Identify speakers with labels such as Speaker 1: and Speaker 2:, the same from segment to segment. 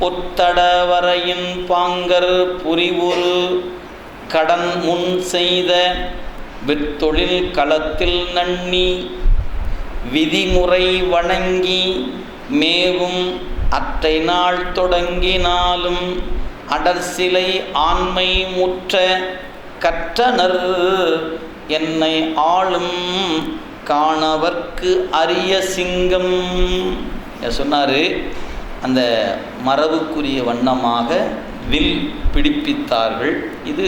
Speaker 1: பொத்தடவரையின் பாங்கர் புரிவுரு கடன் முன் செய்த விற்தொழில் களத்தில் நன்னி விதிமுறை வணங்கி மேவும் அற்றை நாள் தொடங்கினாலும் அடர்சிலை ஆண்மை முற்ற கற்றனர் என்னை ஆளும் காணவர்க்கு அரிய சிங்கம். சொன்னார் அந்த மரபுக்குரிய வண்ணமாக வில் பிடிப்பித்தார்கள். இது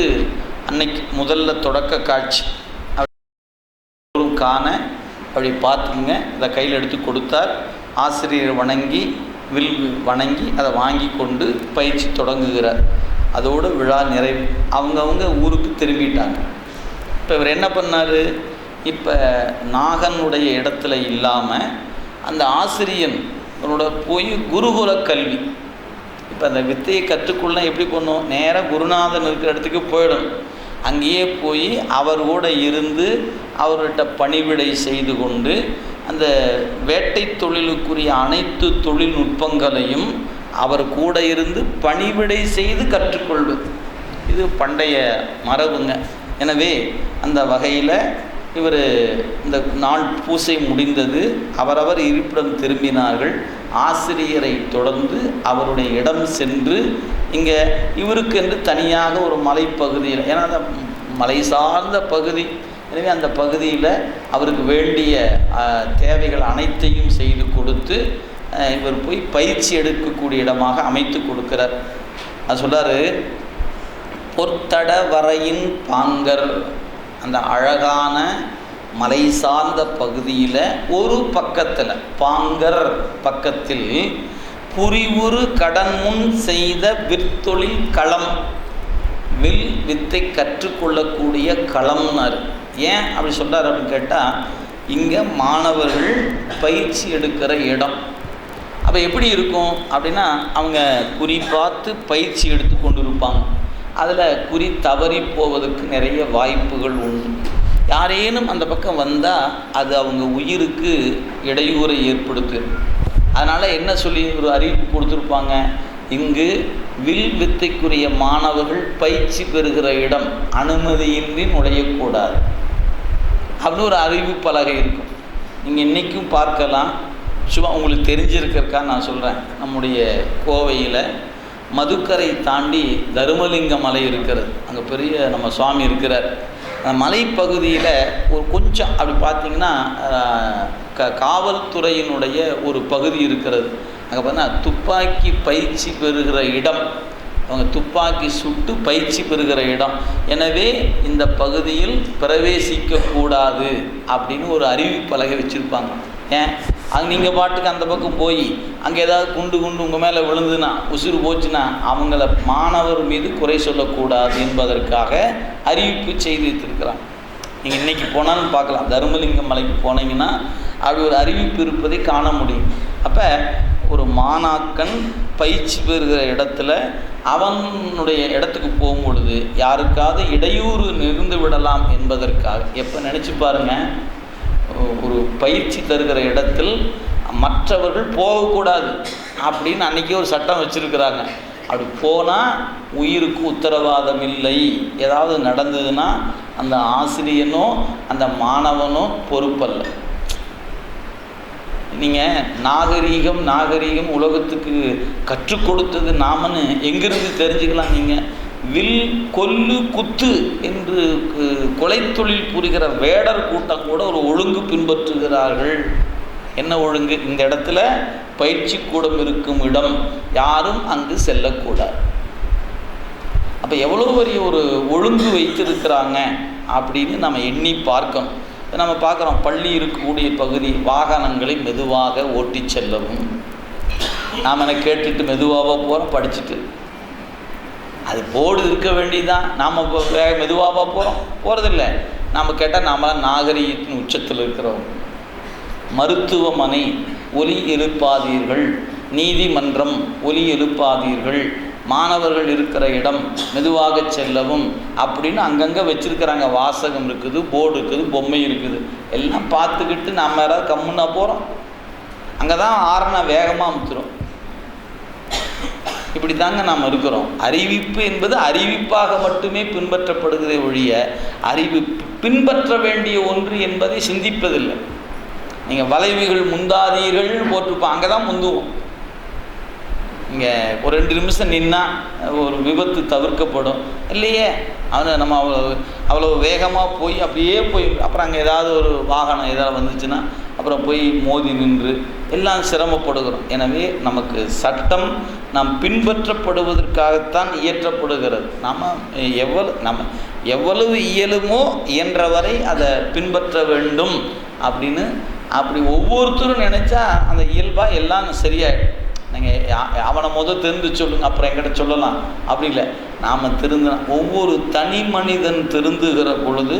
Speaker 1: அன்னைக்கு முதல்ல தொடக்க காட்சி. காண அப்படி பார்த்துக்குங்க. இதை கையில் எடுத்து கொடுத்தார். ஆசிரியர் வணங்கி வில் வணங்கி அதை வாங்கி கொண்டு பயிற்சி தொடங்குகிறார். அதோடு விழா நிறைவு. அவங்கவுங்க ஊருக்கு திரும்பிட்டாங்க. இப்போ இவர் என்ன பண்ணார்? இப்போ நாகனுடைய இடத்துல இல்லாமல் அந்த ஆசிரியன் அவரோட போய் குருகுல கல்வி. இப்போ அந்த வித்தையை கற்றுக்கொள்ள எப்படி பண்ணும்? நேராக குருநாதன் இருக்கிற இடத்துக்கு போயிடும் அங்கேயே போய் அவர் கூட இருந்து அவர்கிட்ட பணிவிடை செய்து கொண்டு அந்த வேட்டை தொழிலுக்குரிய அனைத்து தொழில்நுட்பங்களையும் அவர் கூட இருந்து பணிவிடை செய்து கற்றுக்கொள்வது. இது பண்டைய மரபுங்க. எனவே அந்த வகையில் இவர் இந்த நாள் பூசை முடிந்தது. அவரவர் இருப்பிடம் திரும்பினார்கள். ஆசிரியரை தொடர்ந்து அவருடைய இடம் சென்று இங்கே இவருக்கு என்று தனியாக ஒரு மலைப்பகுதியில் ஏன்னா அந்த மலை சார்ந்த பகுதி. எனவே அந்த பகுதியில் அவருக்கு வேண்டிய தேவைகள் அனைத்தையும் செய்து கொடுத்து இவர் போய் பயிற்சி எடுக்கக்கூடிய இடமாக அமைத்து கொடுக்கிறார். அது சொல்கிறார் பொத்தட வரையின் பாங்கர் அந்த அழகான மலை சார்ந்த பகுதியில் ஒரு பக்கத்தில் பாங்கர் பக்கத்தில் புரிவுறு கடன் முன் செய்த விற்தொழில் களம். வில் வித்தை கற்றுக்கொள்ளக்கூடிய களம்னார். ஏன் அப்படி சொல்கிறார் அப்படின்னு கேட்டால் இங்கே மாணவர்கள் பயிற்சி எடுக்கிற இடம். அப்போ எப்படி இருக்கும் அப்படின்னா அவங்க குறி பார்த்து பயிற்சி எடுத்து கொண்டு இருப்பாங்க அதில் குறி தவறி போவதற்கு நிறைய வாய்ப்புகள் உண்டு. யாரேனும் அந்த பக்கம் வந்தால் அது அவங்க உயிருக்கு இடையூறை ஏற்படுத்து அதனால் என்ன சொல்லி ஒரு அறிவிப்பு கொடுத்துருப்பாங்க? இங்கு வில் வித்தைக்குரிய மாணவர்கள் பயிற்சி பெறுகிற இடம் அனுமதியின்றி நுழையக்கூடாது. அப்படின்னு ஒரு அறிவு பலகை இருக்கும். நீங்கள் இன்றைக்கும் பார்க்கலாம். சும்மா உங்களுக்கு தெரிஞ்சிருக்கிறக்கா நான் சொல்கிறேன் நம்முடைய கோவையில் மதுக்கரை தாண்டி தருமலிங்க மலை இருக்கிறது. அங்கே பெரிய நம்ம சுவாமி இருக்கிறார். மலைப்பகுதியில் ஒரு கொஞ்சம் அப்படி பார்த்தீங்கன்னா க காவல்துறையினுடைய ஒரு பகுதி இருக்கிறது. அங்கே பார்த்தா துப்பாக்கி பயிற்சி பெறுகிற இடம். அவங்க துப்பாக்கி சுட்டு பயிற்சி பெறுகிற இடம். எனவே இந்த பகுதியில் பிரவேசிக்கக்கூடாது அப்படின்னு ஒரு அறிவிப்பலகை வச்சுருப்பாங்க. ஏன்? அங்கே நீங்கள் பாட்டுக்கு அந்த பக்கம் போய் அங்கே ஏதாவது குண்டு குண்டு உங்கள் மேலே விழுந்துன்னா உசுறு போச்சுன்னா அவங்கள மாணவர் மீது குறை சொல்லக்கூடாது என்பதற்காக அறிவிப்பு செய்து வைத்திருக்கிறாங்க நீங்கள் இன்றைக்கி போனாலும் பார்க்கலாம். தருமலிங்கம் மலைக்கு போனீங்கன்னா அப்படி ஒரு அறிவிப்பு இருப்பதை காண முடியும். அப்போ ஒரு மாணாக்கன் பயிற்சி பெறுகிற இடத்துல அவனுடைய இடத்துக்கு போகும் பொழுது யாருக்காவது இடையூறு நிகழ்ந்து விடலாம் என்பதற்காக எப்போ நினச்சி பாருங்க ஒரு பயிற்சி தருகிற இடத்தில் மற்றவர்கள் போகக்கூடாது அப்படின்னு அன்றைக்கி ஒரு சட்டம் வச்சுருக்கிறாங்க. அப்படி போனால் உயிருக்கு உத்தரவாதம் இல்லை. ஏதாவது நடந்ததுன்னா அந்த ஆசிரியனோ அந்த மாணவனோ பொறுப்பல்ல. நீங்கள் நாகரீகம் நாகரீகம் உலகத்துக்கு கற்றுக் கொடுத்தது நாமன்னு எங்கிருந்து தெரிஞ்சுக்கலாம் நீங்கள் வில் கொல்லு குத்து என்று கொலை தொழில் புரிகிற வேடர் கூட்டம் கூட ஒரு ஒழுங்கு பின்பற்றுகிறார்கள். என்ன ஒழுங்கு? இந்த இடத்துல பயிற்சி கூடம் இருக்கும் இடம். யாரும் அங்கு செல்லக்கூடாது. அப்போ எவ்வளோ பெரிய ஒரு ஒழுங்கு வைத்திருக்கிறாங்க அப்படின்னு நம்ம எண்ணி பார்க்கணும். நம்ம பார்க்குறோம் பள்ளி இருக்கக்கூடிய பகுதி வாகனங்களை மெதுவாக ஓட்டிச் செல்லவும். நாம் என்ன கேட்டுட்டு மெதுவாக போகிறோம் படிச்சுட்டு. அது போர்டு இருக்க வேண்டியதுதான். நாம் இப்போ வேக மெதுவாக போகிறோம் போகிறதில்ல நாம் கேட்டால் நாம் நாகரீகத்தின் உச்சத்தில் இருக்கிறோம். மருத்துவமனை ஒலி எழுப்பாதீர்கள். நீதிமன்றம் ஒலி எழுப்பாதீர்கள். மாணவர்கள் இருக்கிற இடம் மெதுவாக செல்லவும். அப்படின்னு அங்கங்கே வச்சுருக்கிறாங்க. வாசகம் இருக்குது போர்டு இருக்குது பொம்மை இருக்குது. எல்லாம் பார்த்துக்கிட்டு நம்ம யாராவது கம்முன்னா போகிறோம் அங்கே தான் ஆறுனா வேகமாக அமுத்துறோம் இப்படி தாங்க நாம் இருக்கிறோம். அறிவிப்பு என்பது அறிவிப்பாக மட்டுமே பின்பற்றப்படுகிறதே ஒழிய அறிவு பின்பற்ற வேண்டிய ஒன்று என்பதை சிந்திப்பதில்லை. நீங்கள் வளைவுகள் முந்தாதீர்கள் போட்டிருப்போம். அங்கே தான் முந்துவோம். இங்கே ஒரு ரெண்டு நிமிஷம் நின்னா ஒரு விபத்து தவிர்க்கப்படும். இல்லையே அவனை நம்ம அவ்வளோ அவ்வளோ வேகமாக போய் அப்படியே போய் அப்புறம் அங்கே ஏதாவது ஒரு வாகனம் ஏதாவது வந்துச்சுன்னா அப்புறம் போய் மோதி நின்று எல்லாம் சிரமப்படுகிறோம். எனவே நமக்கு சட்டம் நாம் பின்பற்றப்படுவதற்காகத்தான் இயற்றப்படுகிறது. நம்ம எவ்வளவு நம்ம எவ்வளவு இயலுமோ இயன்றவரை அதை பின்பற்ற வேண்டும் அப்படின்னு அப்படி ஒவ்வொருத்தரும் நினச்சா அந்த இயல்பாக எல்லாம் சரியாயிடும். நீங்கள் அவனை முதல் தெரிந்து சொல்லுங்க அப்புறம் என்கிட்ட சொல்லலாம். அப்படி இல்லை. நாம் திருந்த ஒவ்வொரு தனி மனிதன் திருந்துகிற பொழுது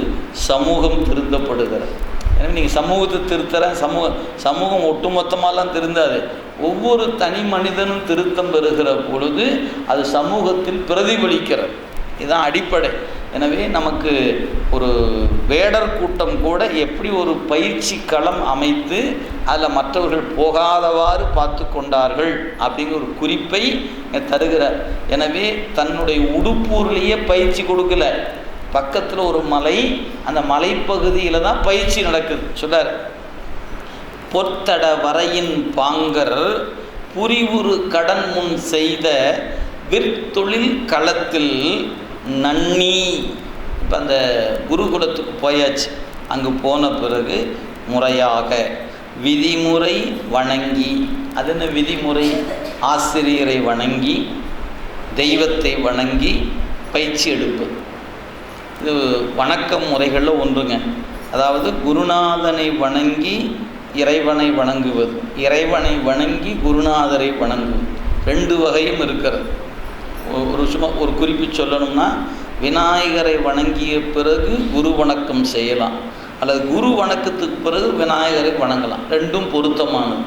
Speaker 1: சமூகம் திருந்தப்படுகிறது. எனவே நீங்கள் சமூகத்தை திருத்துற சமூக சமூகம் ஒட்டுமொத்தமாலாம் திருந்தாது. ஒவ்வொரு தனி மனிதனும் திருத்தம் பெறுகிற பொழுது அது சமூகத்தில் பிரதிபலிக்கிறது. இதுதான் அடிப்படை. எனவே நமக்கு ஒரு வேடர் கூட்டம் கூட எப்படி ஒரு பயிற்சி களம் அமைத்து அதில் மற்றவர்கள் போகாதவாறு பார்த்து கொண்டார்கள் அப்படிங்கிற ஒரு குறிப்பை தருகிறார். எனவே தன்னுடைய உடுப்பூர்லேயே பயிற்சி கொடுக்கல. பக்கத்தில் ஒரு மலை அந்த மலைப்பகுதியில் தான் பயிற்சி நடக்குது. சொல்றார். பொற்தட வரையின் பாங்கர் புரிவுறு கடன் முன் செய்த விற்தொழில் களத்தில் நன்னி. இப்போ அந்த குருகுலத்துக்கு போயாச்சு. அங்கே போன பிறகு முறையாக விதிமுறை வணங்கி அது என்ன விதிமுறை? ஆசிரியரை வணங்கி தெய்வத்தை வணங்கி பயிற்சி எடுப்பது இது வணக்க முறைகளில் ஒன்றுங்க. அதாவது குருநாதனை வணங்கி இறைவனை வணங்குவது. இறைவனை வணங்கி குருநாதரை வணங்குவது ரெண்டு வகையும் இருக்கிறது. ஒரு சும்மா ஒரு குறிப்பு சொல்லணும்னா விநாயகரை வணங்கிய பிறகு குரு வணக்கம் செய்யலாம். அல்லது குரு வணக்கத்துக்கு பிறகு விநாயகரை வணங்கலாம். ரெண்டும் பொருத்தமானது.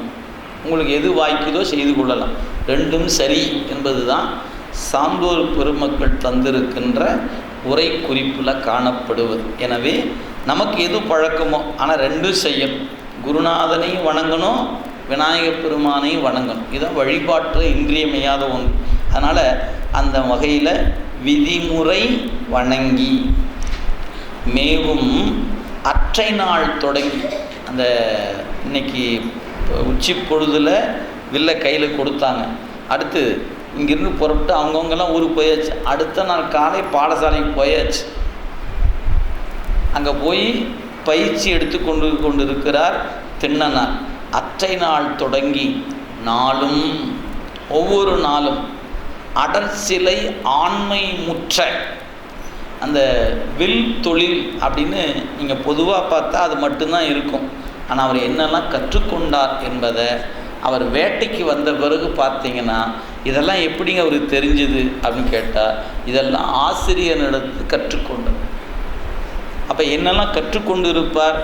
Speaker 1: உங்களுக்கு எது வாய்க்குதோ செய்து கொள்ளலாம். ரெண்டும் சரி என்பது தான் சான்றோர் பெருமக்கள் தந்திருக்கின்ற உரை குறிப்பில் காணப்படுவது. எனவே நமக்கு எது பழக்கமோ ஆனால் ரெண்டும் செய்யும் குருநாதனையும் வணங்கணும் விநாயகப் பெருமானையும் வணங்கணும். இதுதான் வழிபாட்டில் இன்றியமையாத ஒன்று. அதனால் அந்த வகையில் விதிமுறை வணங்கி மேவும் அற்றை நாள் தொடங்கி அந்த இன்னைக்கு உச்சி பொழுதில் வில்ல கையில் கொடுத்தாங்க. அடுத்து இங்கிருந்து புறப்பட்டு அவங்கவுங்கெல்லாம் ஊருக்கு போயாச்சு. அடுத்த நாள் காலை பாடசாலைக்கு போயாச்சு. அங்கே போய் பயிற்சி எடுத்து கொண்டு கொண்டிருக்கிறார் திண்ணனார் அற்றை நாள் தொடங்கி நாளும் ஒவ்வொரு நாளும் அடர் சிலை ஆண்மை முற்ற. அந்த வில் தொழில் அப்படின்னு நீங்கள் பொதுவாக பார்த்தா அது மட்டும்தான் இருக்கும். ஆனால் அவர் என்னெல்லாம் கற்றுக்கொண்டார் என்பதை அவர் வேட்டைக்கு வந்த பிறகு பார்த்தீங்கன்னா இதெல்லாம் எப்படிங்க அவருக்கு தெரிஞ்சுது அப்படின்னு கேட்டால் இதெல்லாம் ஆசிரியனிடத்து கற்றுக்கொண்டார் அப்போ என்னெல்லாம் கற்றுக்கொண்டு இருப்பார்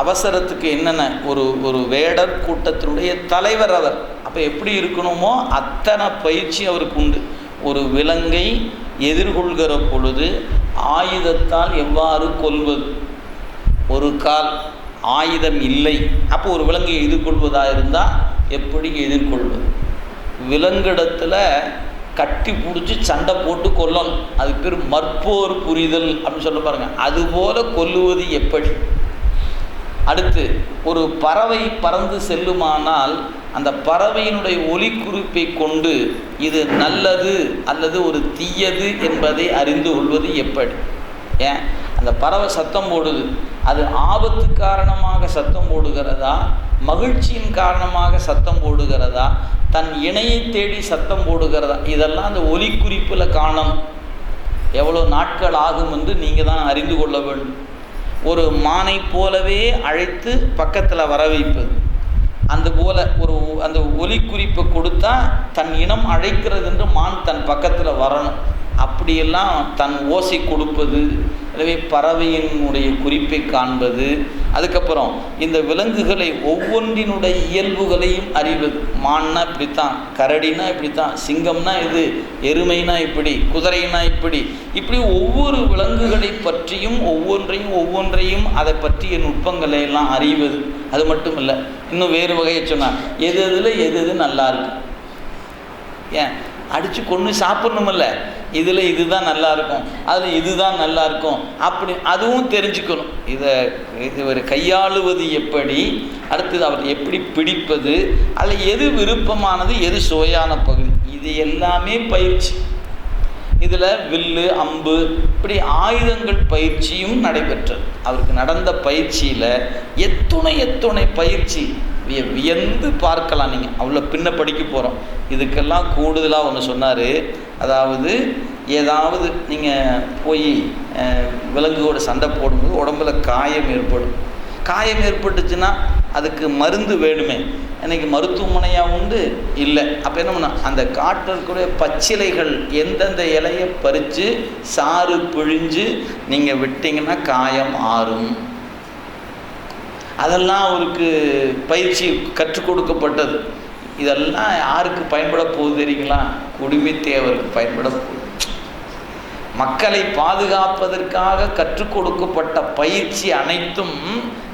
Speaker 1: அவசரத்துக்கு என்னென்ன? ஒரு ஒரு வேடர் கூட்டத்தினுடைய தலைவர் அவர். அப்போ எப்படி இருக்கணுமோ அத்தனை பயிற்சி அவருக்கு உண்டு. ஒரு விலங்கை எதிர்கொள்கிற பொழுது ஆயுதத்தால் எவ்வாறு கொள்வது ஒரு கால் ஆயுதம் இல்லை. அப்போ ஒரு விலங்கை எதிர்கொள்வதாக இருந்தால் எப்படி எதிர்கொள்வது? விலங்கிடத்தில் கட்டி பிடிச்சி சண்டை போட்டு கொல்லணும். அது பேர் மற்போர் புரிதல் அப்படின்னு சொல்ல பாருங்கள் அதுபோல் கொல்லுவது எப்படி? அடுத்து ஒரு பறவை பறந்து செல்லுமானால் அந்த பறவையினுடைய ஒலி குறிப்பை கொண்டு இது நல்லது அல்லது ஒரு தீயது என்பதை அறிந்து கொள்வது எப்படி? ஏன்? அந்த பறவை சத்தம் போடுது. அது ஆபத்து காரணமாக சத்தம் போடுகிறதா? மகிழ்ச்சியின் காரணமாக சத்தம் போடுகிறதா? தன் இணையை தேடி சத்தம் போடுகிறதா? இதெல்லாம் அந்த ஒலி குறிப்பில் காணும் எவ்வளோ நாட்கள் ஆகும் என்று நீங்கள் தான் அறிந்து கொள்ள வேண்டும். ஒரு மானை போலவே அழைத்து பக்கத்தில் வர வைப்பது. அந்த போல ஒரு அந்த ஒலி குறிப்பை கொடுத்தா தன் இனம் அழைக்கிறது என்று மான் தன் பக்கத்தில் வரணும். அப்படியெல்லாம் தன் ஓசை கொடுப்பது. எனவே பறவையினுடைய குறிப்பை காண்பது அதுக்கப்புறம் இந்த விலங்குகளை ஒவ்வொன்றினுடைய இயல்புகளையும் அறிவது. மான்னா இப்படித்தான் கரடினா இப்படித்தான் சிங்கம்னா இது எருமைனா இப்படி குதிரைனா இப்படி. இப்படி ஒவ்வொரு விலங்குகளை பற்றியும் ஒவ்வொன்றையும் ஒவ்வொன்றையும் அதை பற்றிய நுட்பங்களை எல்லாம் அறிவது. அது மட்டும் இல்லை இன்னும் வேறு வகையை சொன்னால் எது எதில் எது எது நல்லா இருக்கு? ஏன்? அடித்து கொண்டு சாப்பிட்ணுமில்ல. இதில் இதுதான் நல்லா இருக்கும். அதில் இதுதான் நல்லா இருக்கும். அப்படி அதுவும் தெரிஞ்சுக்கணும். இதை இது ஒரு கையாளுவது எப்படி? அடுத்தது அவர் எப்படி பிடிப்பது? அதில் எது விருப்பமானது எது சுவையான பகுதி? இது எல்லாமே பயிற்சி. இதில் வில்லு அம்பு இப்படி ஆயுதங்கள் பயிற்சியும் நடைபெற்றது. அவருக்கு நடந்த பயிற்சியில் எத்துணை எத்துணை பயிற்சி விய வியந்து பார்க்கலாம் நீங்கள் அவ்வளோ பின்ன படிக்க போகிறோம் இதுக்கெல்லாம் கூடுதலாக ஒன்று சொன்னார். அதாவது ஏதாவது நீங்கள் போய் விலங்குகளோட சண்டை போடும்போது உடம்புல காயம் ஏற்படும். காயம் ஏற்பட்டுச்சுன்னா அதுக்கு மருந்து வேணுமே. இன்றைக்கி மருத்துவமனையாக உண்டு? இல்லை. அப்போ என்ன பண்ண அந்த காட்டில் இருக்கக்கூடிய பச்சிலைகள் எந்தெந்த இலையை பறித்து சாறு பிழிஞ்சு நீங்கள் விட்டீங்கன்னா காயம் ஆறும். அதெல்லாம் அவருக்கு பயிற்சி கற்றுக் கொடுக்கப்பட்டது. இதெல்லாம் யாருக்கு பயன்பட போகுது தெரியுங்களா? குடிமைத்தேவருக்கு பயன்பட போகுது. மக்களை பாதுகாப்பதற்காக கற்றுக் கொடுக்கப்பட்ட பயிற்சி அனைத்தும்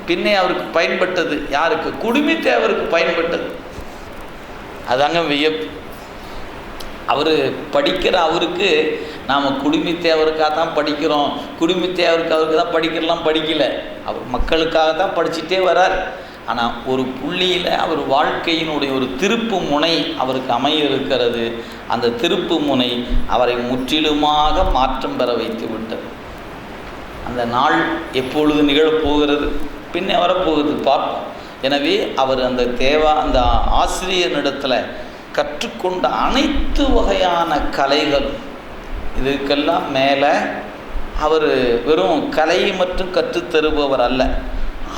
Speaker 1: பின்னே அவருக்கு பயன்பட்டது. யாருக்கு? குடிமைத்தேவருக்கு பயன்பட்டது. அதாங்க வியப்பு. அவர் படிக்கிற அவருக்கு நாம் குடும்பத்தேவருக்காக தான் படிக்கிறோம். குடும்பத்தேவருக்கு அவருக்கு தான் படிக்கிறலாம் படிக்கல. அவர் மக்களுக்காக தான் படிச்சுட்டே வரார். ஆனால் ஒரு புள்ளியில் அவர் வாழ்க்கையினுடைய ஒரு திருப்பு முனை அவருக்கு அமைய இருக்கிறது அந்த திருப்பு முனை அவரை முற்றிலுமாக மாற்றம் பெற வைத்து விட்டது. அந்த நாள் எப்பொழுது நிகழப்போகிறது? பின்னே வரப்போகிறது பார்ப்போம். எனவே அவர் அந்த தேவா அந்த ஆசிரியனிடத்தில் கற்றுக்கொண்ட அனைத்து வகையான கலைகளும் இதுக்கெல்லாம் மேலே அவர் வெறும் கலையை மட்டும் கற்றுத்தருபவர் அல்ல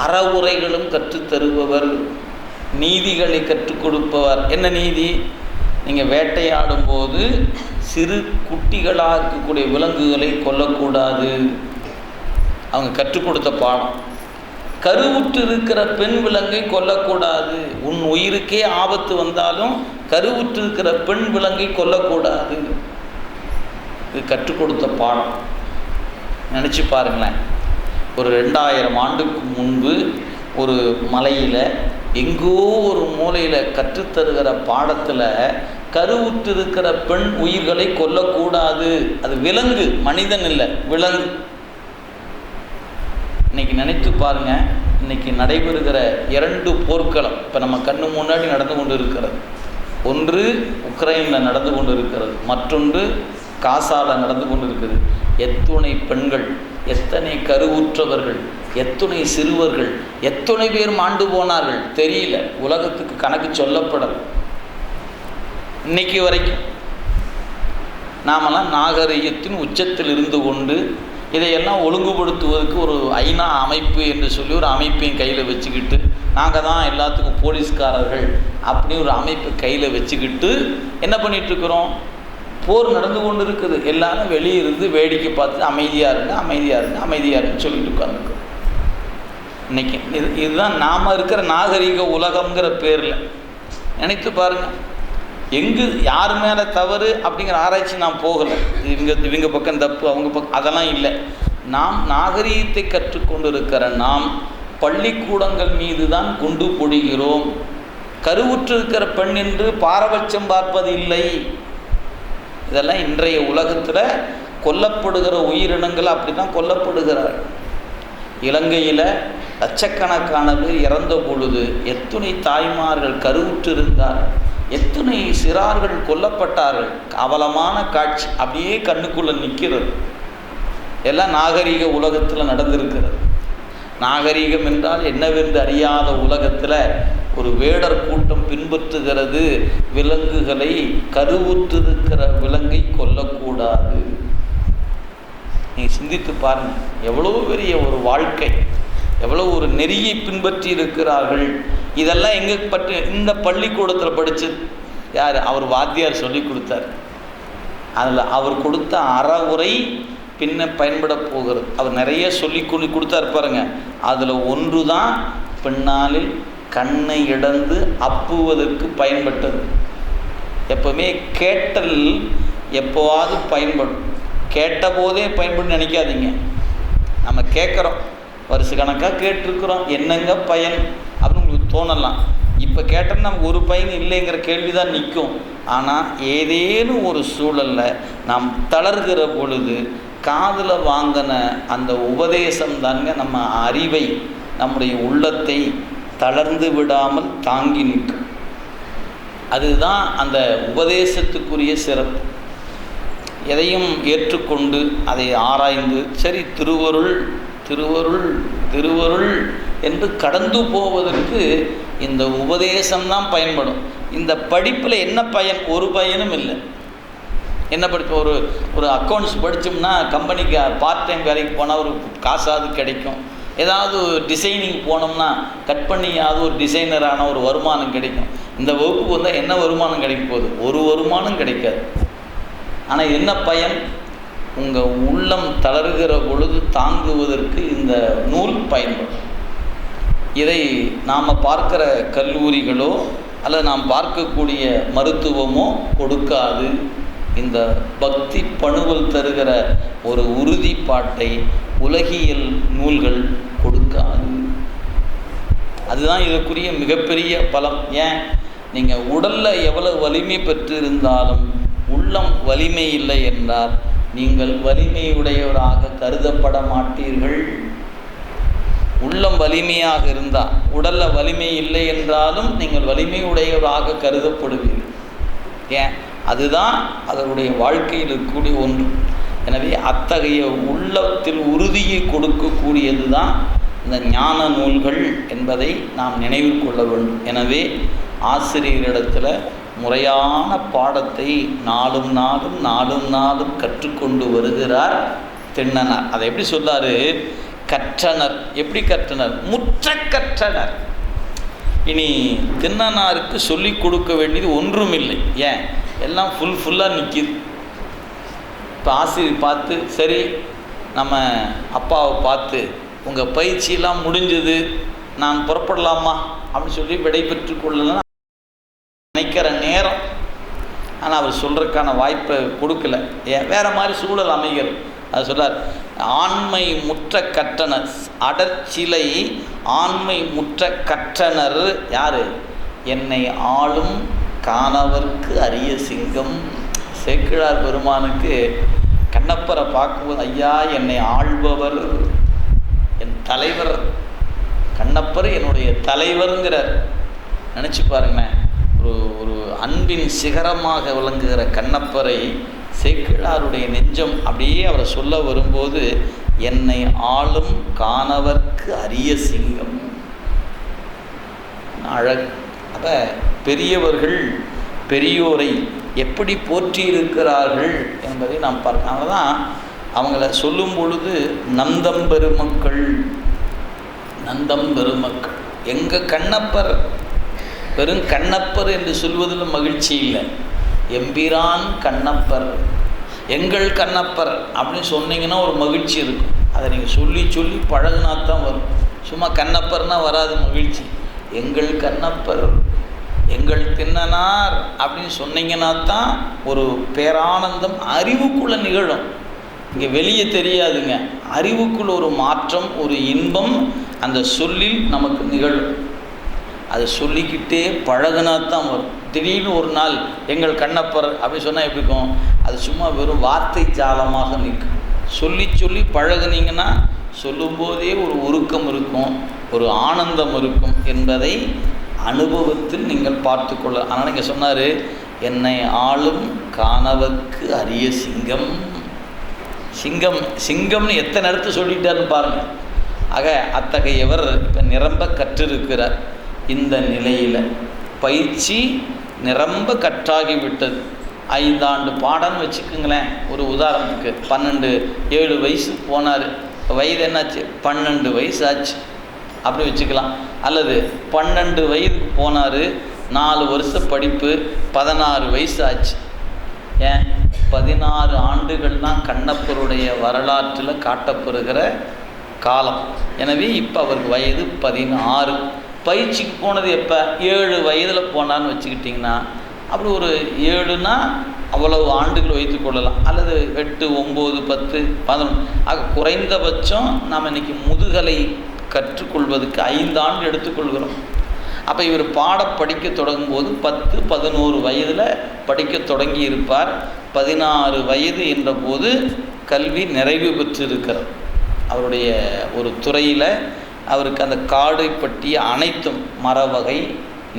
Speaker 1: அறவுரைகளும் கற்றுத்தருபவர் நீதிகளை கற்றுக் கொடுப்பவர். என்ன நீதி? நீங்கள் வேட்டையாடும் போது சிறு குட்டிகளாக இருக்கக்கூடிய விலங்குகளை கொல்லக்கூடாது. அவங்க கற்றுக் கொடுத்த பாடம். கருவுற்று இருக்கிற பெண் விலங்கை கொல்லக்கூடாது. உன் உயிருக்கே ஆபத்து வந்தாலும் கருவுற்று இருக்கிற பெண் விலங்கை கொல்லக்கூடாது. இது கற்றுக் கொடுத்த பாடம். நினச்சி பாருங்களேன். ஒரு ரெண்டாயிரம் ஆண்டுக்கு முன்பு ஒரு மலையில் எங்கோ ஒரு மூலையில் கற்றுத்தருகிற பாடத்தில் கருவுற்றிருக்கிற பெண் உயிர்களை கொல்லக்கூடாது. அது விலங்கு மனிதன் இல்லை விலங்கு. இன்னைக்கு நினைத்து பாருங்க இன்னைக்கு நடைபெறுகிற இரண்டு போர்க்களம் இப்போ நம்ம கண்ணு முன்னாடி நடந்து கொண்டு இருக்கிறது ஒன்று உக்ரைனில் நடந்து கொண்டு இருக்கிறது மற்றொன்று காசால நடந்து கொண்டு இருக்குது எத்துணை பெண்கள் எத்தனை கருவுற்றவர்கள் எத்துணை சிறுவர்கள் எத்தனை பேர் மாண்டு போனார்கள் தெரியல உலகத்துக்கு கணக்கு சொல்லப்படல. இன்னைக்கு வரைக்கும் நாமெல்லாம் நாகரிகத்தின் உச்சத்தில் இருந்து கொண்டு இதையெல்லாம் ஒழுங்குபடுத்துவதற்கு ஒரு ஐநா அமைப்பு என்று சொல்லி ஒரு அமைப்பையும் கையில் வச்சுக்கிட்டு நாங்கள் தான் எல்லாத்துக்கும் போலீஸ்காரர்கள் அப்படின்னு ஒரு அமைப்பு கையில் வச்சுக்கிட்டு என்ன பண்ணிகிட்ருக்குறோம் போர் நடந்து கொண்டு இருக்குது எல்லாரும் வெளியே இருந்து வேடிக்கை பார்த்து அமைதியாக இருந்து அமைதியாக இருந்து அமைதியாக இருந்து சொல்லிட்டு உட்காந்துருக்கோம் இன்னைக்கு இது இதுதான் நாம் இருக்கிற நாகரிக உலகங்கிற பேரில். நினைத்து பாருங்கள் எங்கு யார் மேலே தவறு அப்படிங்கிற ஆராய்ச்சி நான் போகலை. இவங்க இவங்க பக்கம் தப்பு அவங்க பக்கம் அதெல்லாம் இல்லை. நாம் நாகரீகத்தை கற்றுக்கொண்டு இருக்கிற நாம் பள்ளிக்கூடங்கள் மீது தான் குண்டு பொடிகிறோம் கருவுற்று இருக்கிற பெண் என்று பாரபட்சம் பார்ப்பது இல்லை. இதெல்லாம் இன்றைய உலகத்தில் கொல்லப்படுகிற உயிரினங்கள் அப்படி தான் கொல்லப்படுகிறார் இலங்கையில் லட்சக்கணக்கான பேர் இறந்த பொழுது எத்துணை தாய்மார்கள் கருவுற்றிருந்தார் எத்தனை சிறார்கள் கொல்லப்பட்டார்கள்? அவலமான காட்சி. அப்படியே கண்ணுக்குள்ளே நிற்கிறது எல்லாம் நாகரிக உலகத்தில் நடந்திருக்கிறது. நாகரிகம் என்றால் என்னவென்று அறியாத உலகத்தில் ஒரு வேடர் கூட்டம் பின்பற்றுகிறது. விலங்குகளை கருவுற்றிருக்கிற விலங்கை கொல்லக்கூடாது. நீங்கள் சிந்தித்து பாருங்கள் எவ்வளோ பெரிய ஒரு வாழ்க்கை. எவ்வளோ ஒரு நெறியை பின்பற்றி இருக்கிறார்கள் இதெல்லாம் எங்கே பற்றி இந்த பள்ளிக்கூடத்தில் படித்து யார்? அவர் வாத்தியார் சொல்லி கொடுத்தார். அதில் அவர் கொடுத்த அறவுரை பின்ன பயன்பட போகிறது. அவர் நிறைய சொல்லி கொண்டு கொடுத்தாரு பாருங்க. அதில் ஒன்று தான் பின்னாளில் கண்ணை இடந்து அப்புவதற்கு பயன்பட்டது. எப்பவுமே கேட்டல் எப்போவாவது பயன்படும். கேட்ட போதே பயன்படும் நினைக்காதீங்க. நம்ம கேட்குறோம். வருஷ கணக்காக கேட்டிருக்கிறோம். என்னங்க பயன்? அப்படின்னு தோணலாம் இப்போ கேட்டோம்னா நமக்கு ஒரு பயன் இல்லைங்கிற கேள்வி தான் நிற்கும் ஆனால் ஏதேனும் ஒரு சூழலில் நாம் தளர்கிற பொழுது காதில் வாங்கின அந்த உபதேசம் தாங்க நம்ம அறிவை நம்முடைய உள்ளத்தை தளர்ந்து விடாமல் தாங்கி நிற்கும். அதுதான் அந்த உபதேசத்துக்குரிய சிறப்பு. எதையும் ஏற்றுக்கொண்டு அதை ஆராய்ந்து சரி திருவருள் திருவருள் திருவருள் என்று கடந்து போவதற்கு இந்த உபதேசம்தான் பயன்படும். இந்த படிப்பில் என்ன பயன்? ஒரு பயனும் இல்லை. என்ன படிப்பு? ஒரு ஒரு அக்கௌண்ட்ஸ் படித்தோம்னா கம்பெனிக்கு பார்ட் டைம் வேலைக்கு போனால் ஒரு காசாவது கிடைக்கும். ஏதாவது டிசைனிங் போனோம்னா கட் பண்ணியாவது ஒரு டிசைனரான ஒரு வருமானம் கிடைக்கும். இந்த வகுப்புக்கு வந்தால் என்ன வருமானம் கிடைக்க போகுது? ஒரு வருமானம் கிடைக்காது. ஆனால் என்ன பயன்? உங்கள் உள்ளம் தளர்கிற பொழுது தாங்குவதற்கு இந்த நூல் பயன்படும். இதை நாம் பார்க்கிற கல்லூரிகளோ அல்லது நாம் பார்க்கக்கூடிய மருத்துவமோ கொடுக்காது. இந்த பக்தி பணுவல் தருகிற ஒரு உறுதிப்பாட்டை உலகியல் நூல்கள் கொடுக்காது. அதுதான் இதற்குரிய மிகப்பெரிய பலம். ஏன்? நீங்கள் உடலில் எவ்வளவு வலிமை பெற்றிருந்தாலும் உள்ளம் வலிமை இல்லை என்றால் நீங்கள் வலிமையுடையவராக கருதப்பட மாட்டீர்கள். உள்ளம் வலிமையாக இருந்தால் உடலில் வலிமை இல்லை என்றாலும் நீங்கள் வலிமையுடையவராக கருதப்படுவீர்கள். ஏன்? அதுதான் அதனுடைய வாழ்க்கையில் இருக்கக்கூடிய ஒன்று. எனவே அத்தகைய உள்ளத்தில் உறுதியை கொடுக்கக்கூடியது தான் இந்த ஞான நூல்கள் என்பதை நாம் நினைவில் கொள்ள வேண்டும். எனவே ஆசிரியரிடத்தில் முறையான பாடத்தை நாளும் நாளும் நாளும் நாளும் கற்றுக்கொண்டு வருகிறார் தென்னனார். அதை எப்படி சொல்லார் கற்றனர். எப்படி கற்றனர்? முற்ற கற்றனர் இனி தின்னனாருக்கு சொல்லி கொடுக்க வேண்டியது ஒன்றும் இல்லை ஏன்? எல்லாம் ஃபுல் ஃபுல்லாக நிற்கிது இப்போ ஆசிரியர் பார்த்து சரி நம்ம அப்பாவை பார்த்து உங்கள் பயிற்சியெல்லாம் முடிஞ்சது. நான் புறப்படலாமா? அப்படின்னு சொல்லி விடை பெற்று கொள்ளலாம் நினைக்கிற நேரம். ஆனால் அவர் சொல்கிறதுக்கான வாய்ப்பை கொடுக்கல. ஏன்? வேறு மாதிரி சூழல் அமைகிறது. அது சொல்கிறார் ஆண்மை முற்ற கற்றனர். அடற்சிலை ஆண்மை முற்ற கற்றனர் யார்? என்னை ஆளும் காணவர்க்கு அரிய சிங்கம். சேக்கிழார் பெருமானுக்கு கண்ணப்பரை பார்க்கும்போது ஐயா என்னை ஆள்பவர். என் தலைவர் கண்ணப்பர் என்னுடைய தலைவருங்கிறார். நினச்சி பாருங்களேன் ஒரு ஒரு அன்பின் சிகரமாக விளங்குகிற கண்ணப்பரை சேக்கிழாருடைய நெஞ்சம் அப்படியே அவரை சொல்ல வரும்போது என்னை ஆளும் காணவர்க்கு அரிய சிங்கம். அழகு அப்போ பெரியவர்கள் பெரியோரை எப்படி போற்றியிருக்கிறார்கள் என்பதை நாம் பார்க்க அதனால தான் அவங்கள சொல்லும் பொழுது நந்தம் பெருமக்கள் நந்தம் பெருமக்கள். எங்கள் கண்ணப்பர் வெறும் கண்ணப்பர் என்று சொல்வதில் மகிழ்ச்சி இல்லை. எம்பிரான் கண்ணப்பர். எங்கள் கண்ணப்பர் அப்படின்னு சொன்னீங்கன்னா ஒரு மகிழ்ச்சி இருக்கும். அதை நீங்கள் சொல்லி சொல்லி பழகுனா தான் வரும். சும்மா கண்ணப்பர்னால் வராது மகிழ்ச்சி. எங்கள் கண்ணப்பர் எங்கள் தின்னனார் அப்படின்னு சொன்னீங்கன்னா தான் ஒரு பேரானந்தம் அறிவுக்குள்ளே நிகழும். இங்கே வெளியே தெரியாதுங்க. அறிவுக்குள் ஒரு மாற்றம் ஒரு இன்பம் அந்த சொல்லில் நமக்கு நிகழும். அதை சொல்லிக்கிட்டே பழகுனா தான் வரும். திடீர்னு ஒரு நாள் எங்கள் கண்ணப்பர் அப்படி சொன்னால் எப்படி இருக்கும்? அது சும்மா வெறும் வார்த்தை ஜாலமாக நிற்கும். சொல்லி சொல்லி பழகுனீங்கன்னா சொல்லும்போதே ஒரு உருக்கம் இருக்கும் ஒரு ஆனந்தம் இருக்கும் என்பதை அனுபவத்தில் நீங்கள் பார்த்து கொள்ள அதனால் இங்கே சொன்னார் என்னை ஆளும் காணவக்கு அரிய சிங்கம். சிங்கம் சிங்கம்னு எத்தனை இடத்து சொல்லிட்டாருன்னு பாருங்கள் ஆக அத்தகையவர் இப்போ நிரம்ப கற்றிருக்கிறார் இந்த நிலையில். பயிற்சி நிரம்ப கற்றாகி விட்டது ஐந்தாண்டு பாடம்னு வச்சுக்கோங்களேன் ஒரு உதாரணத்துக்கு பன்னெண்டு ஏழு வயசு போனார். வயது என்னாச்சு? பன்னெண்டு வயசு ஆச்சு அப்படி வச்சுக்கலாம். அல்லது பன்னெண்டு வயதுக்கு போனார் நாலு வருஷ படிப்பு பதினாறு வயசு ஆச்சு ஏன்? பதினாறு ஆண்டுகள் தான் கண்ணப்பருடைய வரலாற்றில் காட்டப்படுகிற காலம். எனவே இப்போ அவருக்கு வயது பதினாறு. பயிற்சிக்கு போனது எப்போ? ஏழு வயதில் போனான்னு வச்சுக்கிட்டிங்கன்னா அப்படி ஒரு ஏழுனா அவ்வளவு ஆண்டுகள் வைத்து கொள்ளலாம். அல்லது எட்டு ஒம்பது பத்து பதினொன்று. ஆக குறைந்தபட்சம் நாம் இன்றைக்கி முதுகலை கற்றுக்கொள்வதற்கு ஐந்து ஆண்டு எடுத்துக்கொள்கிறோம். அப்போ இவர் பாட படிக்க தொடங்கும்போது பத்து பதினோரு வயதில் படிக்க தொடங்கி இருப்பார் பதினாறு வயது என்ற போது கல்வி நிறைவு பெற்றிருக்கிறார். அவருடைய ஒரு துறையில் அவருக்கு அந்த காடை பற்றிய அனைத்தும் மர வகை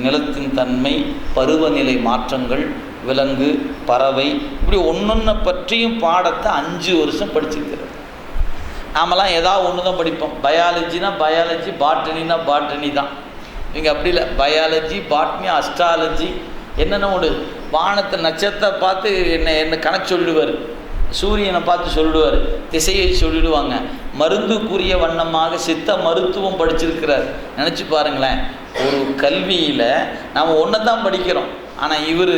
Speaker 1: நிலத்தின் தன்மை பருவநிலை மாற்றங்கள் விலங்கு பறவை இப்படி ஒன்றொன்றை பற்றியும் பாடத்தை அஞ்சு வருஷம் படிச்சுக்கிறது நாமெல்லாம் ஏதாவது ஒன்று தான் படிப்போம். பயாலஜினா பயாலஜி பாட்டனினா பாட்டனி தான். இங்கே அப்படி இல்லை. பயாலஜி பாட்னி அஸ்ட்ராலஜி என்னென்ன ஒன்று வானத்தை நட்சத்திரத்தை பார்த்து என்ன என்ன கணக்கு சொல்லிடுவார். சூரியனை பார்த்து சொல்லிடுவார். திசையை சொல்லிடுவாங்க. மருந்துக்குரிய வண்ணமாக சித்த மருத்துவம் படிச்சிருக்கிறார். நினச்சி பாருங்களேன். ஒரு கல்வியில் நாம் ஒன்று தான் படிக்கிறோம். ஆனால் இவர்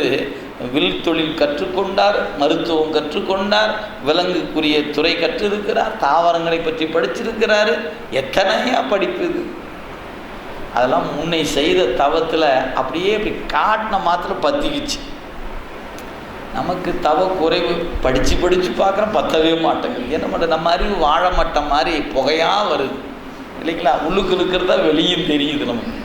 Speaker 1: வில் தொழில் கற்றுக்கொண்டார் மருத்துவம் கற்றுக்கொண்டார் விலங்குக்குரிய துறை கற்றிருக்கிறார் தாவரங்களை பற்றி படிச்சிருக்கிறாரு. எத்தனையா படிப்புது அதெல்லாம் முன்னை செய்த தவத்தில் அப்படியே இப்படி காட்டின மாத்திரம் பற்றிக்குச்சு நமக்கு தவ குறைவு படித்து படித்து பார்க்குறோம் பத்தவே மாட்டேங்குது. என்ன பண்ணுறது நம்ம அறிவு வாழமட்டம் மாதிரி புகையாக வருது. இல்லைங்களா? உள்ளுக்கு இருக்கிறதா வெளியும் தெரியுது நமக்கு.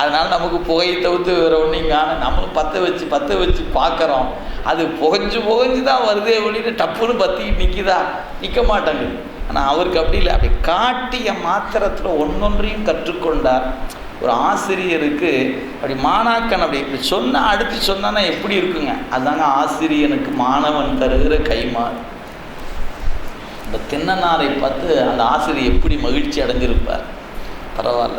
Speaker 1: அதனால் நமக்கு புகையை தவிர்த்து வேறு ஒன்றையும் காணும் நம்மளும் பற்ற வச்சு பற்ற வச்சு பார்க்குறோம். அது புகைஞ்சு புகைஞ்சு தான் வருதே வெளியிட்டு டப்புன்னு பற்றி நிற்கிதா நிற்க மாட்டேங்குது. ஆனால் அவருக்கு அப்படி இல்லை. அப்படி காட்டிய மாத்திரத்தில் ஒன்றொன்றையும் கற்றுக்கொண்டார். ஒரு ஆசிரியருக்கு அப்படி மாணாக்கன் அப்படி இப்படி சொன்னால் அடுத்து சொன்னான்னா எப்படி இருக்குங்க? அதாங்க ஆசிரியனுக்கு மாணவன் தருகிற கைமாறு இந்த தின்னனாரை பார்த்து அந்த ஆசிரியர் எப்படி மகிழ்ச்சி அடைஞ்சிருப்பார்? பரவாயில்ல.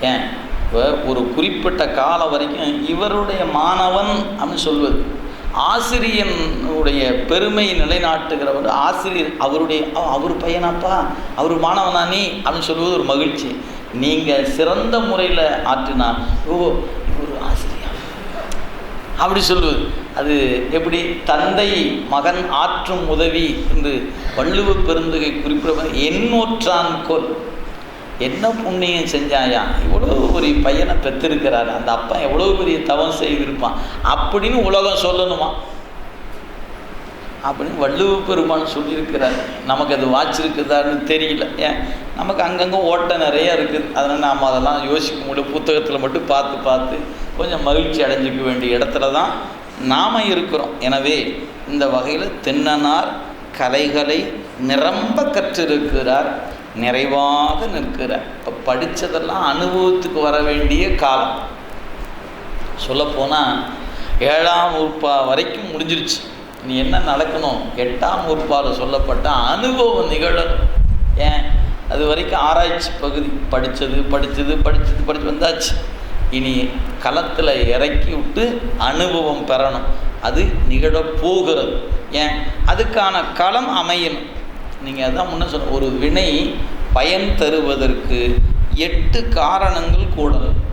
Speaker 1: ஏன்? இப்போ ஒரு குறிப்பிட்ட காலம் வரைக்கும் இவருடைய மாணவன் அப்படின்னு சொல்வது ஆசிரியனுடைய பெருமை நிலைநாட்டுகிறவர் ஆசிரியர் அவருடைய "அவ- அவர் பையனாப்பா அவர் மாணவனா நீ? அப்படின்னு சொல்வது ஒரு மகிழ்ச்சி. நீங்கள் சிறந்த முறையில் ஆற்றினா ஓ ஒரு ஆசிரியர் அப்படி சொல்லுவது. அது எப்படி? தந்தை மகன் ஆற்றும் உதவி என்று வள்ளுவ பெருந்தகை குறிப்பிட எண்ணூற்றான் கொல். என்ன புண்ணியம் செஞ்சாயா? இவ்வளோ பெரிய பையனை பெற்றிருக்கிறார். அந்த அப்பா எவ்வளோ பெரிய தவம் செய்திருப்பான். அப்படின்னு உலகம் சொல்லணுமா? அப்படின்னு வள்ளுவ பெருமான் சொல்லியிருக்கிறார். நமக்கு அது வாச்சிருக்குதான்னு தெரியல. ஏன்? நமக்கு அங்கங்கே ஓட்டை நிறைய இருக்குது அதனால் நாம் அதெல்லாம் யோசிக்க முடியும். புத்தகத்தில் மட்டும் பார்த்து பார்த்து கொஞ்சம் மகிழ்ச்சி அடைஞ்சிக்க வேண்டிய இடத்துல தான் நாம் இருக்கிறோம். எனவே இந்த வகையில் தென்னனார் கலைகளை நிரம்ப கற்றிருக்கிறார். நிறைவாக நிற்கிறார். இப்போ படித்ததெல்லாம் அனுபவத்துக்கு வர வேண்டிய காலம். சொல்லப்போனால் ஏழாம் உறுப்பா வரைக்கும் முடிஞ்சிருச்சு. நீ என்ன நடக்கணும்? எட்டாம் உறுப்பால் சொல்லப்பட்ட அனுபவம் நிகழணும். ஏன்? அது வரைக்கும் ஆராய்ச்சி பகுதி படித்தது படித்தது படித்தது படித்து வந்தாச்சு. இனி களத்தில் இறக்கி விட்டு அனுபவம் பெறணும். அது நிகழ போகிறது. ஏன்? அதுக்கான களம் அமையணும். நீங்கள் அதான் முன்ன சொன்ன ஒரு வினை பயன் தருவதற்கு எட்டு காரணங்கள் கூடணும்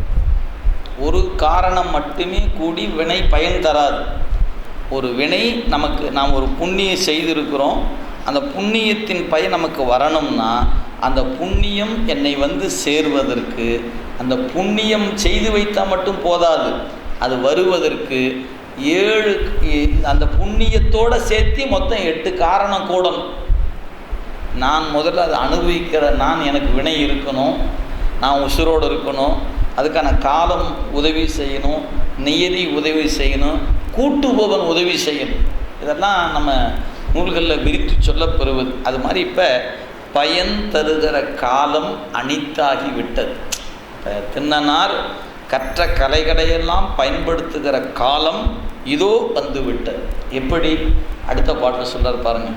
Speaker 1: ஒரு காரணம் மட்டுமே கூடி வினை பயன் தராது. ஒரு வினை நமக்கு நாம் ஒரு புண்ணியம் செய்திருக்கிறோம். அந்த புண்ணியத்தின் பயன் நமக்கு வரணும்னா அந்த புண்ணியம் என்னை வந்து சேர்வதற்கு அந்த புண்ணியம் செய்து வைத்தால் மட்டும் போதாது அது வருவதற்கு ஏழு அந்த புண்ணியத்தோடு சேர்த்து மொத்தம் எட்டு காரணம் கூடணும் நான் முதல்ல அதை அனுபவிக்கிற நான் எனக்கு வினை இருக்கணும் நான் உசுரோடு இருக்கணும் அதுக்கான காலம் உதவி செய்யணும் நியதி உதவி செய்யணும் கூட்டுபவன் உதவி செய்யணும். இதெல்லாம் நம்ம நூல்களில் விரித்து சொல்லப்பெறுவது அது மாதிரி இப்போ பயன் தருகிற காலம் அனித்தாகி விட்டது இப்போ தின்னனார் கற்ற கலைகளையெல்லாம் பயன்படுத்துகிற காலம் இதோ வந்து விட்டது எப்படி? அடுத்த பாட்டில் சொல்றார் பாருங்க.